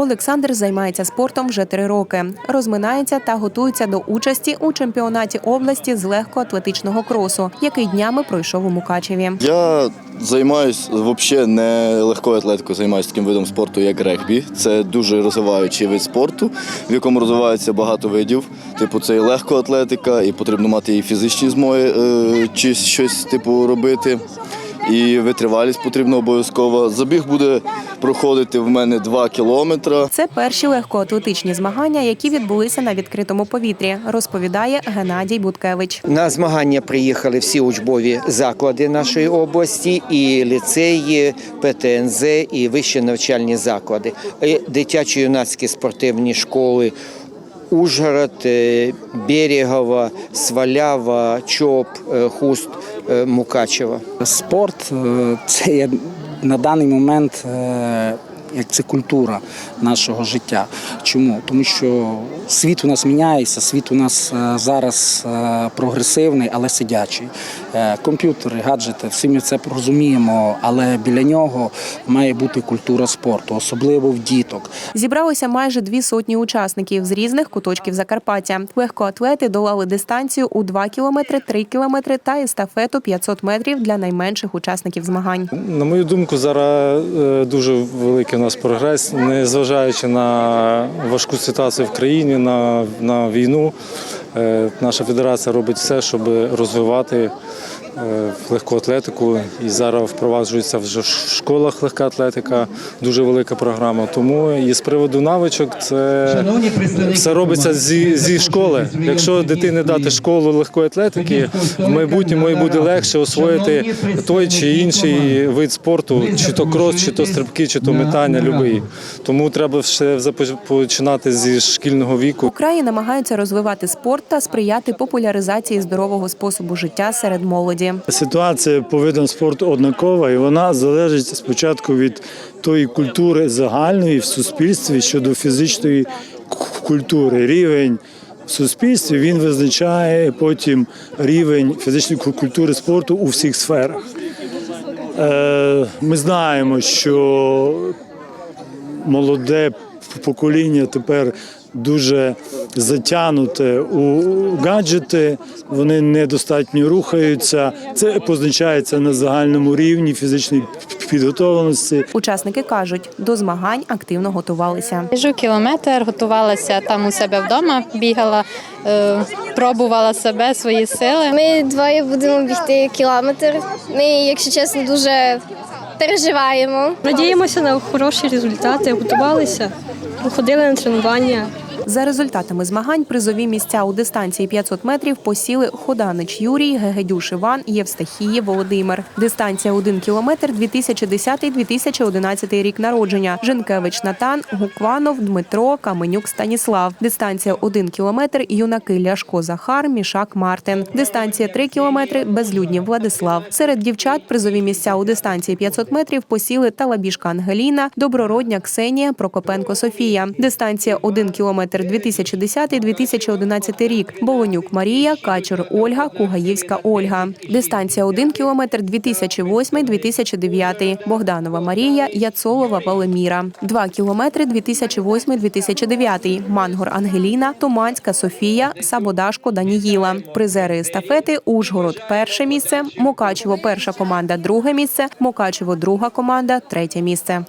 Олександр займається спортом вже три роки. Розминається та готується до участі у чемпіонаті області з легкоатлетичного кросу, який днями пройшов у Мукачеві. Я займаюся взагалі не легкою атлетикою, займаюся таким видом спорту, як регбі. Це дуже розвиваючий вид спорту, в якому розвивається багато видів. Типу, це і легкоатлетика, і потрібно мати і фізичні змоги е, чи щось типу робити. І витривалість потрібно обов'язково. Забіг буде проходити в мене 2 кілометри. Це перші легкоатлетичні змагання, які відбулися на відкритому повітрі, розповідає Геннадій Буткевич. На змагання приїхали всі учбові заклади нашої області, і ліцеї, ПТНЗ, і вищі навчальні заклади, і дитячо-юнацькі спортивні школи. Ужгород, е, Берегова, Свалява, Чоп, е, Хуст, Мукачева. Спорт е, це є на даний момент е, як це культура нашого життя. Чому? Тому що світ у нас міняється, світ у нас е, зараз е, прогресивний, але сидячий. Е, Комп'ютери, гаджети, всі ми це розуміємо, але біля нього має бути культура спорту, особливо в діток. Зібралося майже дві сотні учасників з різних куточків Закарпаття. Легкоатлети долали дистанцію у 2 кілометри, 3 кілометри та естафету 500 метрів для найменших учасників змагань. На мою думку, зараз дуже великий у нас прогрес, незважаючи на важку ситуацію в країні, на, на війну. Е, Наша федерація робить все, щоб розвивати е, легку атлетику. І зараз впроваджується вже в школах легка атлетика, дуже велика програма. Тому і з приводу навичок це все робиться зі, зі школи. Якщо дитині дати школу легкої атлетики, в майбутньому їй буде легше освоїти той чи інший вид спорту, чи то крос, чи то стрибки, чи то метання, любий. Тому треба ще започ- починати зі шкільного віку. У краї намагаються розвивати спорт та сприяти популяризації здорового способу життя серед молоді. Ситуація по видам спорту однакова, і вона залежить спочатку від тої культури загальної в суспільстві щодо фізичної культури. Рівень в суспільстві він визначає потім рівень фізичної культури спорту у всіх сферах. Е, Ми знаємо, що молоде покоління тепер дуже затягнуте у гаджети, вони недостатньо рухаються. Це позначається на загальному рівні фізичної підготовленості. Учасники кажуть, до змагань активно готувалися. Біжу кілометр, готувалася там у себе вдома, бігала, е, пробувала себе, свої сили. Ми двоє будемо бігти кілометр. Ми, якщо чесно, дуже переживаємо. Надіємося на хороші результати, готувалися, ходили на тренування. За результатами змагань призові місця у дистанції 500 метрів посіли Ходанич Юрій, Гегедюш Іван, Євстахіє Володимир. Дистанція 1 кілометр 2010-2011 рік народження. Женкевич Натан, Гукванов, Дмитро, Каменюк Станіслав. Дистанція 1 кілометр юнаки Ляшко Захар, Мішак Мартин. Дистанція 3 кілометри Безлюднів Владислав. Серед дівчат призові місця у дистанції 500 метрів посіли Талабішка Ангеліна, Доброродня Ксенія, Прокопенко Софія. Дистанція 1 кілометр 2010-2011 рік. Болонюк Марія, Качур Ольга, Кугаївська Ольга. Дистанція 1 кілометр 2008-2009. Богданова Марія, Яцолова Валеміра. 2 кілометри 2008-2009. Мангор Ангеліна, Томанська Софія, Сабодашко Даніїла. Призери естафети Ужгород перше місце, Мукачево перша команда друге місце, Мукачево друга команда третє місце.